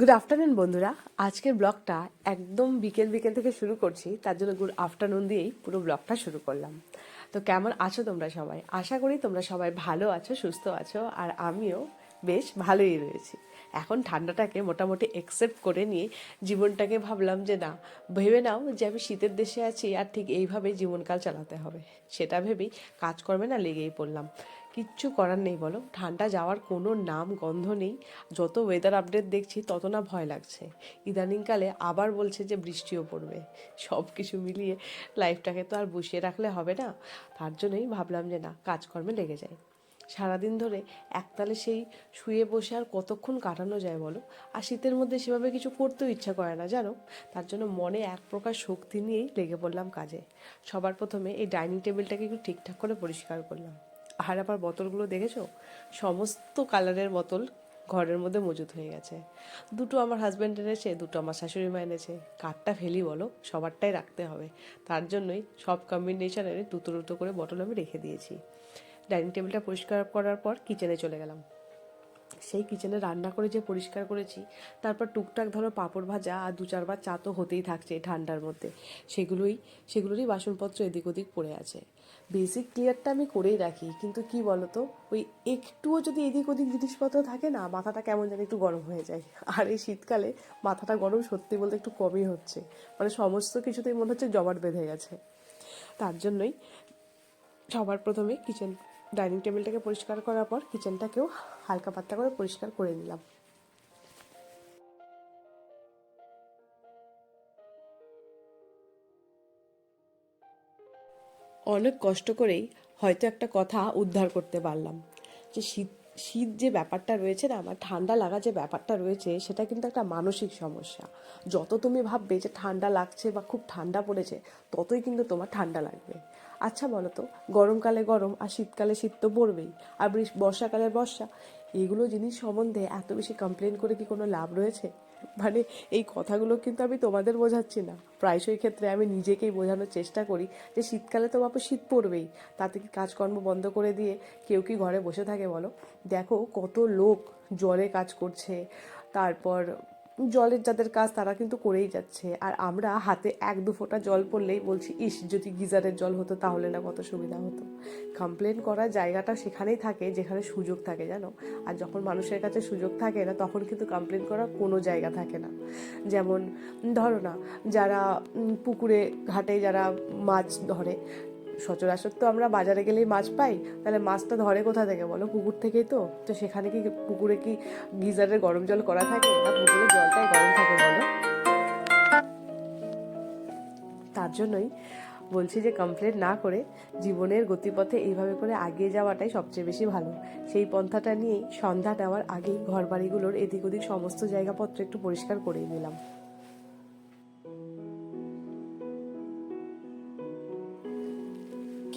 Good afternoon বন্ধুরা। আজকের ব্লগটা একদম বিকেল বিকেল থেকে শুরু করছি। তার জন্য গুড আফটারনুন দিয়েই পুরো ব্লগটা শুরু করলাম। তো কেমন আছো তোমরা সবাই? আশা করি তোমরা সবাই ভালো আছো, সুস্থ আছো, আর আমিও বেশ ভালোই রয়েছি। এখন ঠান্ডাটাকে মোটামুটি একসেপ্ট করে নিয়ে জীবনটাকে ভাবলাম যে, না, ভেবে নাও যে আমি শীতের দেশে আছি, আর ঠিক এইভাবেই জীবনকাল চালাতে হবে। সেটা ভেবেই কাজকর্মে না লেগেই পড়লাম। কিচ্ছু করার নেই বলো। ঠান্ডা যাওয়ার কোনো নাম, গন্ধ নেই। যত ওয়েদার আপডেট দেখছি, তত না ভয় লাগছে। ইদানিংকালে আবার বলছে যে বৃষ্টিও পড়বে। সব কিছু মিলিয়ে লাইফটাকে তো আর বসিয়ে রাখলে হবে না। তার জন্যই ভাবলাম যে না, কাজকর্মে লেগে যায় সারাদিন ধরে একতালে সেই শুয়ে বসে আর কতক্ষণ কাটানো যায় বলো? আর শীতের মধ্যে সেভাবে কিছু করতেও ইচ্ছা করে না, জানো? তার জন্য মনে এক প্রকার শক্তি নিয়েই লেগে পড়লাম কাজে। সবার প্রথমে এই ডাইনিং টেবিলটাকে একটু ঠিকঠাক করে পরিষ্কার করলাম। আবার বোতলগুলো দেখেছ? সমস্ত কালারের বোতল ঘরের মধ্যে মজুত হয়ে গেছে। দুটো আমার হাজব্যান্ড এনেছে, দুটো আমার শাশুড়ি মা এনেছে। কাঠটা ফেলি বলো, সবারটাই রাখতে হবে। তার জন্যই সব কম্বিনেশন এনে দুটো দুটো করে বটল আমি রেখে দিয়েছি। ডাইনিং টেবিলটা পরিষ্কার করার পর কিচেনে চলে গেলাম। সেই কিচেনে রান্না করে যে পরিষ্কার করেছি, তারপর টুকটাক ধরো পাঁপড় ভাজা আর দু চারবার চা তো হতেই থাকছে এই ঠান্ডার মধ্যে। সেগুলোই, সেগুলোরই বাসনপত্র এদিক ওদিক পড়ে আছে। বেসিক ক্লিয়ারটা আমি করেই রাখি, কিন্তু কি বলতো, ওই একটুও যদি এদিক ওদিক জিনিসপত্র থাকে না, মাথাটা কেমন যেন একটু গরম হয়ে যায়। আর এই শীতকালে মাথাটা গরম সত্যি বলতে একটু কমই হচ্ছে। মানে সমস্ত কিছুতেই মনে হচ্ছে জমাট বেঁধে গেছে। তার জন্যই সবার প্রথমে কিচেন ডাইনিং টেবিলটাকে পরিষ্কার করার পর কিচেনটাকেও হালকা পাতলা করে পরিষ্কার করে নিলাম। অনেক কষ্ট করেই হয়তো একটা কথা উদ্ধার করতে পারলাম। যে শীত শীত যে ব্যাপারটা রয়েছে না, আমার ঠান্ডা লাগা যে ব্যাপারটা রয়েছে, সেটা কিন্তু একটা মানসিক সমস্যা। যত তুমি ভাববে যে ঠান্ডা লাগছে বা খুব ঠান্ডা পড়েছে, ততই কিন্তু তোমার ঠান্ডা লাগবে। আচ্ছা বলো তো গরমকালে গরম আর শীতকালে শীত তো পড়বেই। আর বর্ষাকালে বর্ষা। এগুলো জিনিস সম্বন্ধে এত বেশি কমপ্লেন করে কি কোনো লাভ রয়েছে? মানে এই কথাগুলো কিন্তু আমি তোমাদের বোঝাচ্ছি না। প্রায়শই ক্ষেত্রে আমি নিজেকেই বোঝানোর চেষ্টা করি যে শীতকালে তো বাপু শীত পড়বেই। তাতে কি কাজকর্ম বন্ধ করে দিয়ে কেউ কি ঘরে বসে থাকে বলো? দেখো কত লোক জলে কাজ করছে, তারপর জলের যাদের কাজ তারা কিন্তু করেই যাচ্ছে। আর আমরা হাতে এক দু ফোঁটা জল পড়লেই বলছি, ইস, যদি গিজারের জল হতো তাহলে না কত সুবিধা হতো। কমপ্লেন করার জায়গাটা সেখানেই থাকে, যেখানে সুযোগ থাকে, জানো? আর যখন মানুষের কাছে সুযোগ থাকে না, তখন কিন্তু কমপ্লেন করার কোনো জায়গা থাকে না। যেমন, ধরো না, যারা পুকুরে ঘাটে যারা মাছ ধরে সচরাচর তো আমরা বাজারে গেলেই মাছ পাই। তাহলে মাছটা ধরে কোথা থেকে বলো? পুকুর থেকেই তো। তো সেখানে কি পুকুরে কি গিজারের গরম জল করা থাকে? না পুকুরের জলটাই গরম থাকে বলো? তার জন্যই বলছি যে কমপ্লেন না করে জীবনের গতিপথে এইভাবে করে আগিয়ে যাওয়াটাই সবচেয়ে বেশি ভালো। সেই পন্থাটা নিয়েই সন্ধ্যা দেওয়ার আগেই ঘর বাড়িগুলোর এদিক ওদিক সমস্ত জায়গাপত্র একটু পরিষ্কার করেই নিলাম।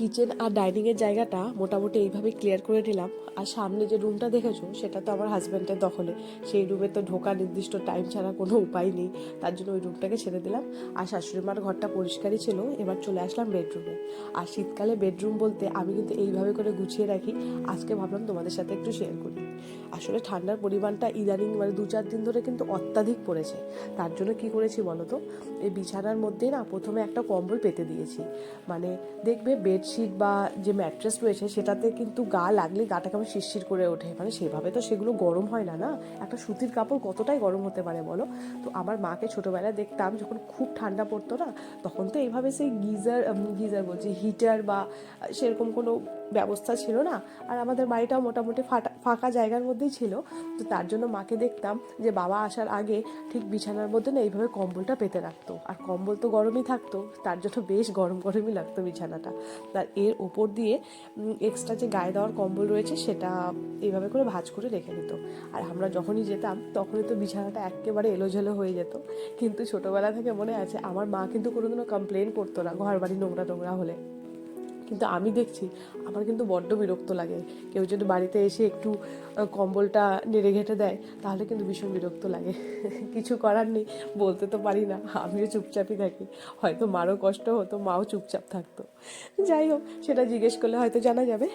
কিচেন আর ডাইনিংয়ের জায়গাটা মোটামুটি এইভাবে ক্লিয়ার করে নিলাম। আর সামনে যে রুমটা দেখেছ, সেটা তো আমার হাজব্যান্ডের দখলে। সেই রুমে তো ঢোকা নির্দিষ্ট টাইম ছাড়া কোনো উপায় নেই। তার জন্য ওই রুমটাকে ছেড়ে দিলাম। আর শাশুড়ি মার ঘরটা পরিষ্কারই ছিল। এবার চলে আসলাম বেডরুমে আর শীতকালে বেডরুম বলতে আমি কিন্তু এইভাবে করে গুছিয়ে রাখি। আজকে ভাবলাম তোমাদের সাথে একটু শেয়ার করি। আসলে ঠান্ডার পরিমাণটা ইদানিং মানে দু চার দিন ধরে কিন্তু অত্যাধিক পড়েছে। তার জন্য কি করেছি বলো তো? এই বিছানার মধ্যে না প্রথমে একটা কম্বল পেতে দিয়েছি। মানে দেখবে বেডশিট বা যে ম্যাট্রেস রয়েছে, সেটাতে কিন্তু গা লাগলে গাটাকে কেমন শিরশির করে ওঠে। মানে সেভাবে তো সেগুলো গরম হয় না না? একটা সুতির কাপড় কতটাই গরম হতে পারে বলো? তো আমার মাকে ছোটোবেলায় দেখতাম, যখন খুব ঠান্ডা পড়তো না, তখন তো এইভাবে সেই গিজার গিজার বলছি, হিটার বা সেরকম কোনো ব্যবস্থা ছিল না, আর আমাদের বাড়িটাও মোটামুটি ফাটা, ফাঁকা জায়গার মধ্যেই ছিল। তো তার জন্য মাকে দেখতাম যে বাবা আসার আগে ঠিক বিছানার মধ্যে না এইভাবে কম্বলটা পেতে রাখতো। আর কম্বল তো গরমই থাকতো, তার জন্য বেশ গরম গরমই লাগতো বিছানাটা। তার এর ওপর দিয়ে এক্সট্রা যে গায়ে দেওয়ার কম্বল রয়েছে সেটা এইভাবে করে ভাজ করে রেখে দিত। আর আমরা যখনই যেতাম, তখনই তো বিছানাটা একেবারে এলোঝেলো হয়ে যেত। কিন্তু ছোটোবেলা থেকে মনে আছে, আমার মা কিন্তু কোনোদিনও কমপ্লেন করতো না ঘর বাড়ি নোংরা টোংরা হলে। কিন্তু আমি দেখছি আমার কিন্তু বড্ড বিরক্ত লাগে। কেউ যদি বাড়িতে এসে একটু কম্বলটা নেড়ে ঘেঁটে দেয়, তাহলে কিন্তু ভীষণ বিরক্ত লাগে। কিছু করার নেই, বলতে তো পারি না, আমিও চুপচাপই থাকি। হয়তো মারও কষ্ট হতো, মাও চুপচাপ থাকতো। যাই হোক, সেটা জিজ্ঞেস করলে হয়তো জানা যাবে।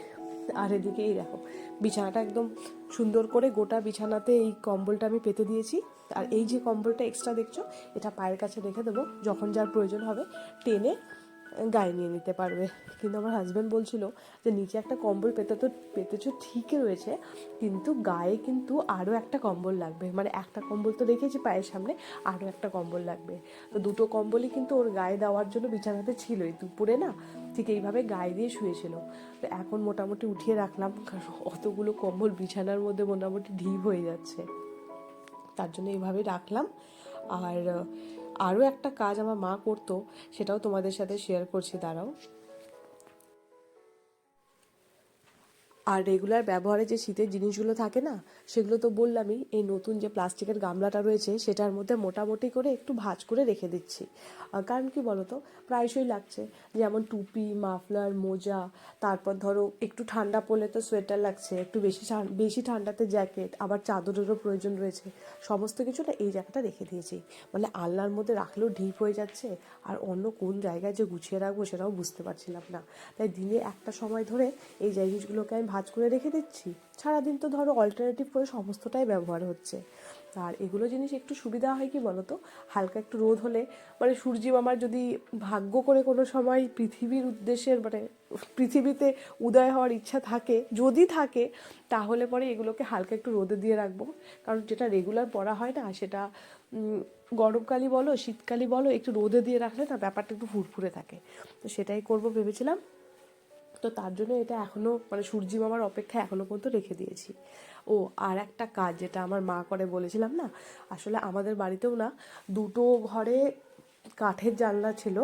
আর এদিকে এই দেখো, বিছানাটা একদম সুন্দর করে গোটা বিছানাতে এই কম্বলটা আমি পেতে দিয়েছি। আর এই যে কম্বলটা এক্সট্রা দেখছ, এটা পায়ের কাছে রেখে দেবো, যখন যার প্রয়োজন হবে, টেনে গায়ে নিয়ে নিতে পারবে। কিন্তু আমার হাজব্যান্ড বলছিল যে, নিচে একটা কম্বল পেতে তো, পেতেছো ঠিকই রয়েছে, কিন্তু গায়ে কিন্তু আরও একটা কম্বল লাগবে। মানে একটা কম্বল তো রেখেছি পায়ের সামনে আরও একটা কম্বল লাগবে। তো দুটো কম্বলই কিন্তু ওর গায়ে দেওয়ার জন্য বিছানাতে ছিলই, দুপুরে না, ঠিক এইভাবে গায়ে দিয়ে শুয়েছিল। তো এখন মোটামুটি উঠিয়ে রাখলাম, কারণ অতগুলো কম্বল বিছানার মধ্যে মোটামুটি ঢিপ হয়ে যাচ্ছে। তার জন্য এইভাবে রাখলাম। আর আরও একটা কাজ আমার মা করতো সেটাও তোমাদের সাথে শেয়ার করছি দাঁড়াও আর রেগুলার ব্যবহারে যে শীতের জিনিসগুলো থাকে না, সেগুলো তো বললামই, এই নতুন যে প্লাস্টিকের গামলাটা রয়েছে, সেটার মধ্যে মোটামুটি করে একটু ভাজ করে রেখে দিচ্ছি। কারণ কি বলতো, প্রায়শই লাগছে। যেমন টুপি, মাফলার, মোজা, তারপর ধরো একটু ঠান্ডা পড়লে তো সোয়েটার লাগছে, একটু বেশি বেশি ঠান্ডাতে জ্যাকেট আবার চাদরেরও প্রয়োজন রয়েছে। সমস্ত কিছুটা এই জায়গাটা রেখে দিয়েছি। মানে আলনার মধ্যে রাখলেও ঢিপ হয়ে যাচ্ছে, আর অন্য কোন জায়গায় যে গুছিয়ে রাখব সেটাও বুঝতে পারছিলাম না। তাই দিনে একটা সময় ধরে এই জিনিসগুলোকে আমি ভাঁজ করে রেখে দিচ্ছি? সারাদিন তো ধরো অল্টারনেটিভ করে সমস্তটাই ব্যবহার হচ্ছে। আর এগুলো জিনিস একটু সুবিধা হয় কি বলতো? হালকা একটু রোদ হলে মানে সূর্য মামার যদি ভাগ্য করে কোনো সময় পৃথিবীর উদ্দেশ্যের মানে পৃথিবীতে উদয় হওয়ার ইচ্ছা থাকে, যদি থাকে, তাহলে পরে এগুলোকে হালকা একটু রোদে দিয়ে রাখব। কারণ যেটা রেগুলার পরা হয় না, সেটা গরমকালই বলো, শীতকালই বলো, একটু রোদে দিয়ে রাখলে না ব্যাপারটা একটু ফুরফুরে থাকে। তো সেটাই করব ভেবেছিলাম। তো তার জন্য এটা এখনও মানে সূর্যি মামার অপেক্ষা এখনও পর্যন্ত রেখে দিয়েছি। ও, আর একটা কাজ যেটা আমার মা করে বলেছিলাম না, আসলে আমাদের বাড়িতেও না দুটো ঘরে কাঠের জানলা ছিল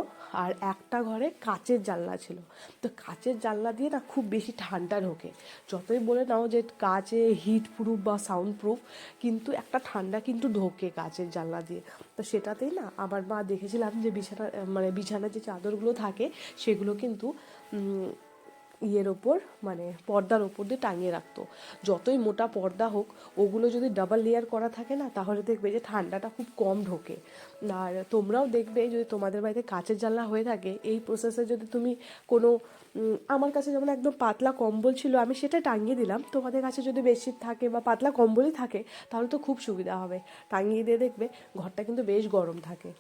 আর একটা ঘরে কাচের জানলা ছিল। তো কাচের জানলা দিয়ে না খুব বেশি ঠান্ডা ঢোকে। যতই বলে নাও যে কাচে হিট প্রুফ বা সাউন্ড প্রুফ কিন্তু একটা ঠান্ডা কিন্তু ঢোকে কাচের জানলা দিয়ে। তো সেটাতেই না আমার মা দেখেছিলাম যে বিছানা মানে বিছানার যে চাদরগুলো থাকে, সেগুলো কিন্তু ইয়ের ওপর মানে পর্দার ওপর দিয়ে টাঙিয়ে রাখতো। যতই মোটা পর্দা হোক, ওগুলো যদি ডাবল লেয়ার করা থাকে না, তাহলে দেখবে যে ঠান্ডাটা খুব কম ঢোকে। আর তোমরাও দেখবে যদি তোমাদের বাড়িতে কাঁচের জানলা হয়ে থাকে, এই প্রসেসে যদি তুমি কোনো আমার কাছে যেমন একদম পাতলা কম্বল ছিল, আমি সেটা টাঙিয়ে দিলাম। তোমাদের কাছে যদি বেশি থাকে বা পাতলা কম্বলই থাকে, তাহলে তো খুব সুবিধা হবে। টাঙিয়ে দিয়ে দেখবে, ঘরটা কিন্তু বেশ গরম থাকে।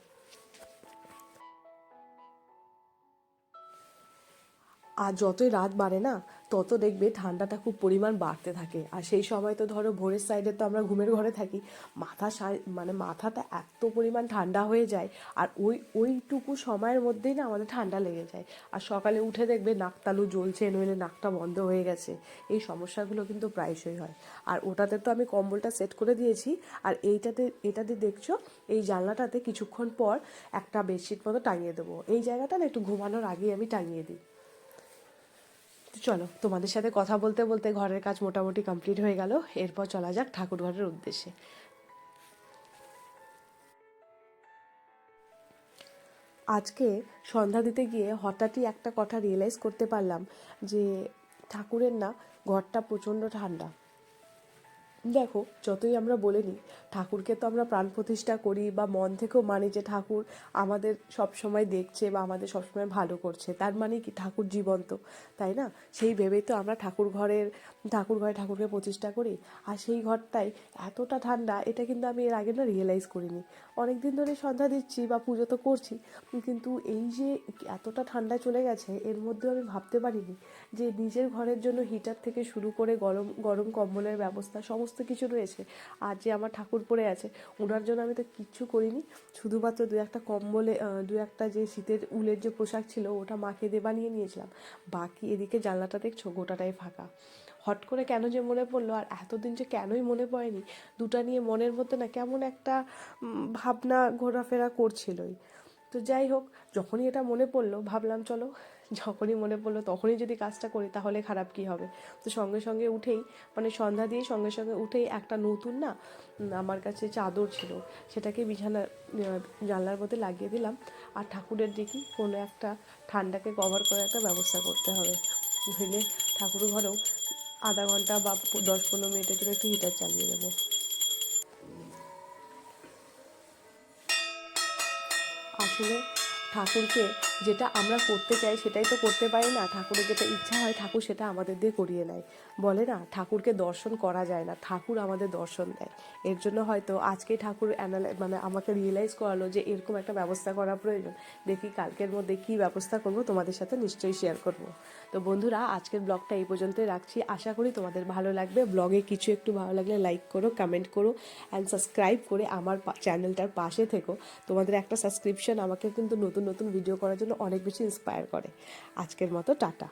আর যতই রাত বাড়ে না, তত দেখবে ঠান্ডাটা খুব পরিমাণ বাড়তে থাকে। আর সেই সময় তো ধরো ভোরের সাইডে তো আমরা ঘুমের ঘরে থাকি, মাথা মানে মাথাটা এত পরিমাণ ঠান্ডা হয়ে যায়, আর ওই, ওইটুকু সময়ের মধ্যেই না আমাদের ঠান্ডা লেগে যায়। আর সকালে উঠে দেখবে নাকতালু জ্বলছে, নইলে নাকটা বন্ধ হয়ে গেছে। এই সমস্যাগুলো কিন্তু প্রায়শই হয়। আর ওটাতে তো আমি কম্বলটা সেট করে দিয়েছি, আর এইটাতে, এটাতে দেখছ, এই জানলাটাতে কিছুক্ষণ পর একটা বেডশিট মতো টাঙিয়ে দেবো। এই জায়গাটা না একটু ঘুমানোর আগেই আমি টাঙিয়ে দিই। তো চলো, তোমাদের সাথে কথা বলতে বলতে ঘরের কাজ মোটামুটি কমপ্লিট হয়ে গেল। এরপর চলা যাক ঠাকুর ঘরের উদ্দেশ্যে। আজকে সন্ধ্যা দিতে গিয়ে হঠাৎই একটা কথা রিয়েলাইজ করতে পারলাম যে ঠাকুরের না ঘরটা প্রচণ্ড ঠান্ডা। দেখো, যতই আমরা বলে নিই, ঠাকুরকে তো আমরা প্রাণ প্রতিষ্ঠা করি বা মন থেকেও মানি যে ঠাকুর আমাদের সব সময় দেখছে বা আমাদের সবসময় ভালো করছে। তার মানে কি ঠাকুর জীবন্ত, তাই না? সেই ভেবেই তো আমরা ঠাকুর ঘরের, ঠাকুর ঘরে ঠাকুরকে প্রতিষ্ঠা করি। আর সেই ঘরটাই এতটা ঠান্ডা, এটা কিন্তু আমি এর আগে না রিয়েলাইজ করিনি। অনেক দিন ধরে সন্ধ্যা দিচ্ছি বা পুজো তো করছি, কিন্তু এই যে এতটা ঠান্ডা চলে গেছে, এর মধ্যে আমি ভাবতে পারিনি যে নিজের ঘরের জন্য হিটার থেকে শুরু করে গরম গরম কম্বলের ব্যবস্থা, সমস্ত কিছু রয়েছে। আর যে আমার ঠাকুর পড়ে আছে, ওনার জন্য আমি তো কিচ্ছু করিনি। শুধুমাত্র দু একটা কম্বলে দু একটা যে শীতের উলের যে পোশাক ছিল, ওটা মাকে দিয়ে বানিয়ে নিয়েছিলাম। বাকি এদিকে জানলাটা দেখছ? গোটাটাই ফাঁকা। হট করে কেন যে মনে পড়ল, আর এতদিন যে কেনই মনে পড়েনি, দুটা নিয়ে মনের মধ্যে না কেমন একটা ভাবনা ঘোরাফেরা করছিলই। তো যাই হোক, যখনই এটা মনে পড়ল, ভাবলাম চলো যখনই মনে পড়ল তখনই যদি কাজটা করি তাহলে খারাপ কি হবে? তো সঙ্গে সঙ্গে উঠেই মানে সন্ধ্যা দিয়ে সঙ্গে সঙ্গে উঠেই একটা নতুন না আমার কাছে চাদর ছিল। সেটাকে বিছানা জানলার মধ্যে লাগিয়ে দিলাম। আর ঠাকুরের দেখি কোনো একটা ঠান্ডাকে কভার করে একটা ব্যবস্থা করতে হবে। নইলে ঠাকুর ঘরেও আধা ঘণ্টা বা দশ পনেরো মিনিটের জন্য একটু হিটার চালিয়ে দেবো আসলে ঠাকুরকে যেটা আমরা করতে চাই সেটাই তো করতে পারি না। ঠাকুরের যেটা ইচ্ছা হয় ঠাকুর সেটা আমাদের দিয়ে করিয়ে নেয়। বলে না, ঠাকুরকে দর্শন করা যায় না, ঠাকুর আমাদের দর্শন দেয়। এর জন্য হয়তো আজকে ঠাকুর অ্যানালাই মানে আমাকে রিয়েলাইজ করালো যে এরকম একটা ব্যবস্থা করা প্রয়োজন। দেখি কালকের মধ্যে কী ব্যবস্থা করব, তোমাদের সাথে নিশ্চয়ই শেয়ার করব। তো বন্ধুরা, আজকের ব্লগটা এই পর্যন্তই রাখছি। আশা করি তোমাদের ভালো লাগবে। ব্লগে কিছু একটু ভালো লাগলে লাইক করো কমেন্ট করো অ্যান্ড সাবস্ক্রাইব করে আমার চ্যানেলটার পাশে থেকো। তোমাদের একটা সাবস্ক্রিপশন আমাকে কিন্তু নতুন নতুন ভিডিও করার জন্য অনেক বেশি ইন্সপায়ার করে। আজকের মতো টাটা।